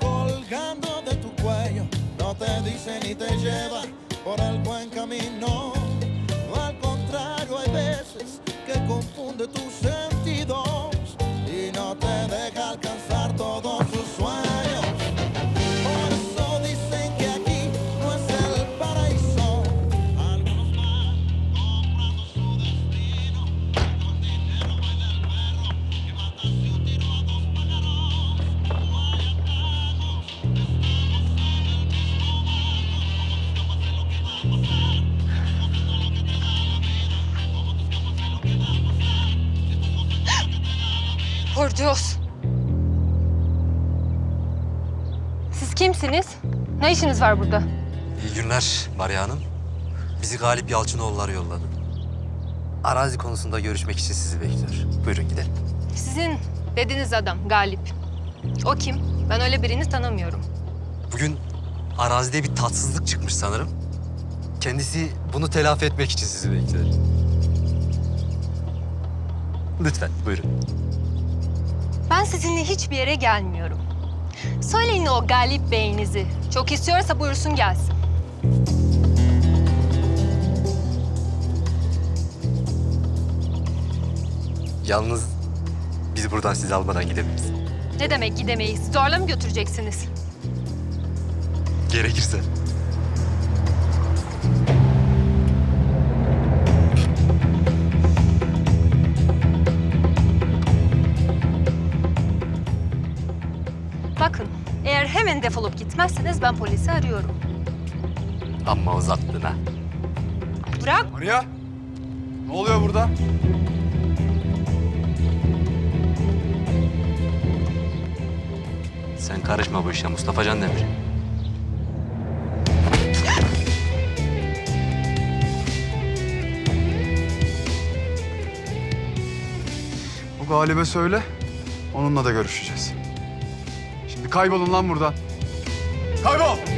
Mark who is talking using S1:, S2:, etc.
S1: colgando de tu cuello. No te dice ni te lleva por el buen camino. Al contrario, hay veces que confunde tu ser.
S2: Por Dios. Siz kimsiniz? Ne işiniz var burada?
S3: İyi günler Maria Hanım. Bizi Galip Yalçınoğulları yolladı. Arazi konusunda görüşmek için sizi bekliyor. Buyurun gidelim.
S2: Sizin dediğiniz adam Galip. O kim? Ben öyle birini tanımıyorum.
S3: Bugün arazide bir tatsızlık çıkmış sanırım. Kendisi bunu telafi etmek için sizi bekliyor. Lütfen buyurun.
S2: Ben sizinle hiçbir yere gelmiyorum. Söyleyin o Galip beyinizi. Çok istiyorsa buyursun gelsin.
S3: Yalnız biz buradan sizi almadan gidemeyiz.
S2: Ne demek gidemeyiz? Zorla mı götüreceksiniz?
S3: Gerekirse.
S2: Bakın, eğer hemen defolup gitmezseniz ben polisi arıyorum.
S3: Amma uzattın ha.
S2: Bırak.
S4: Maria, ne oluyor burada?
S3: Sen karışma bu işe Mustafa Can Demir.
S4: Bu Galip'e söyle, onunla da görüşeceğiz. Kaybolun lan buradan. Kaybol!